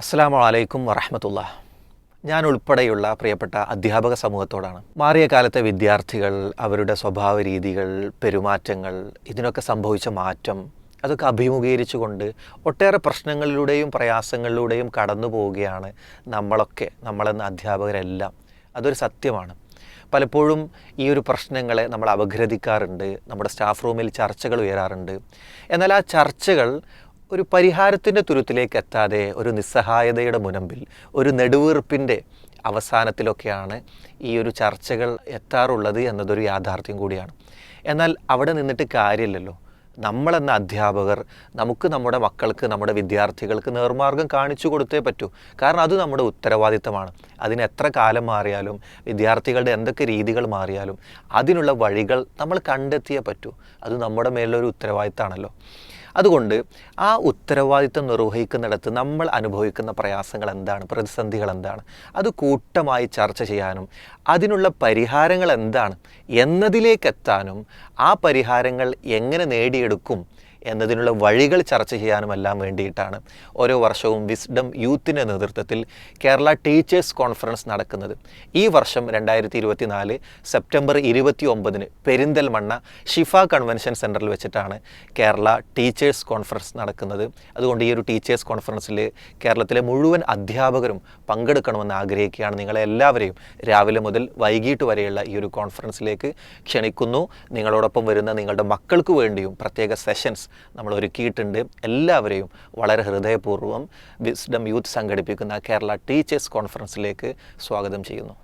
അസ്സാം വലൈക്കും വറഹമത്തുള്ള. ഞാൻ ഉൾപ്പെടെയുള്ള പ്രിയപ്പെട്ട അധ്യാപക സമൂഹത്തോടാണ്. മാറിയ കാലത്തെ വിദ്യാർത്ഥികൾ അവരുടെ സ്വഭാവ രീതികൾ പെരുമാറ്റങ്ങൾ ഇതിനൊക്കെ സംഭവിച്ച മാറ്റം അതൊക്കെ അഭിമുഖീകരിച്ചുകൊണ്ട് ഒട്ടേറെ പ്രശ്നങ്ങളിലൂടെയും പ്രയാസങ്ങളിലൂടെയും കടന്നു പോവുകയാണ് നമ്മളൊക്കെ നമ്മളെന്ന അധ്യാപകരെല്ലാം. അതൊരു സത്യമാണ്. പലപ്പോഴും ഈ ഒരു പ്രശ്നങ്ങളെ നമ്മൾ അപഗ്രഥിക്കാറുണ്ട് നമ്മുടെ സ്റ്റാഫ് റൂമിൽ ചർച്ചകൾ ഉയരാറുണ്ട്. എന്നാൽ ആ ചർച്ചകൾ ഒരു പരിഹാരത്തിന്റെ തുരുത്തിലേക്ക് എത്താതെ ഒരു നിസ്സഹായതയുടെ മുനമ്പിൽ ഒരു നെടുവീർപ്പിന്റെ അവസാനത്തിലൊക്കെയാണ് ഈ ഒരു ചർച്ചകൾ എത്താറുള്ളത് എന്നതൊരു യാഥാർത്ഥ്യം കൂടിയാണ്. എന്നാൽ അവിടെ നിന്നിട്ട് കാര്യമില്ലല്ലോ. നമ്മളെന്ന അധ്യാപകർ നമുക്ക് നമ്മുടെ മക്കൾക്ക് നമ്മുടെ വിദ്യാർത്ഥികൾക്ക് നേർമാർഗം കാണിച്ചു കൊടുത്തേ പറ്റൂ. കാരണം അത് നമ്മുടെ ഉത്തരവാദിത്തമാണ്. അതിന് എത്ര കാലം മാറിയാലും വിദ്യാർത്ഥികളുടെ എന്തൊക്കെ രീതികൾ മാറിയാലും അതിനുള്ള വഴികൾ നമ്മൾ കണ്ടെത്തിയേ പറ്റൂ. അത് നമ്മുടെ മേലൊരു ഉത്തരവാദിത്തമാണല്ലോ. അതുകൊണ്ട് ആ ഉത്തരവാദിത്വം നിർവഹിക്കുന്നിടത്ത് നമ്മൾ അനുഭവിക്കുന്ന പ്രയാസങ്ങൾ എന്താണ്? പ്രതിസന്ധികൾ എന്താണ്? അത് കൂട്ടമായി ചർച്ച ചെയ്യാനും അതിനുള്ള പരിഹാരങ്ങൾ എന്താണ്? എന്നതിലേക്കെത്താനും ആ പരിഹാരങ്ങൾ എങ്ങനെ നേടിയെടുക്കും? എന്നതിനുള്ള വഴികൾ ചർച്ച ചെയ്യാനുമെല്ലാം വേണ്ടിയിട്ടാണ് ഓരോ വർഷവും വിസ്ഡം യൂത്തിന്റെ നേതൃത്വത്തിൽ കേരള ടീച്ചേഴ്സ് കോൺഫറൻസ് നടക്കുന്നത്. ഈ വർഷം രണ്ടായിരത്തി ഇരുപത്തി നാല് സെപ്റ്റംബർ ഇരുപത്തി ഒമ്പതിന് പെരിന്തൽമണ്ണ ഷിഫ കൺവെൻഷൻ സെന്ററിൽ വെച്ചിട്ടാണ് കേരള ടീച്ചേഴ്സ് കോൺഫറൻസ് നടക്കുന്നത്. അതുകൊണ്ട് ഈ ഒരു ടീച്ചേഴ്സ് കോൺഫറൻസിൽ കേരളത്തിലെ മുഴുവൻ അധ്യാപകരും പങ്കെടുക്കണമെന്ന് ആഗ്രഹിക്കുകയാണ്. നിങ്ങളെ എല്ലാവരെയും രാവിലെ മുതൽ വൈകിട്ട് വരെയുള്ള ഈ ഒരു കോൺഫറൻസിലേക്ക് ക്ഷണിക്കുന്നു. നിങ്ങളോടൊപ്പം വരുന്ന നിങ്ങളുടെ മക്കൾക്ക് വേണ്ടിയും പ്രത്യേക സെഷൻസ് നമ്മൾ ഒരുക്കിയിട്ടുണ്ട് എല്ലാവരെയും വളരെ ഹൃദയപൂർവം വിസ്ഡം യൂത്ത് സംഘടിപ്പിക്കുന്ന കേരള ടീച്ചേഴ്സ് കോൺഫറൻസിലേക്ക് സ്വാഗതം ചെയ്യുന്നു.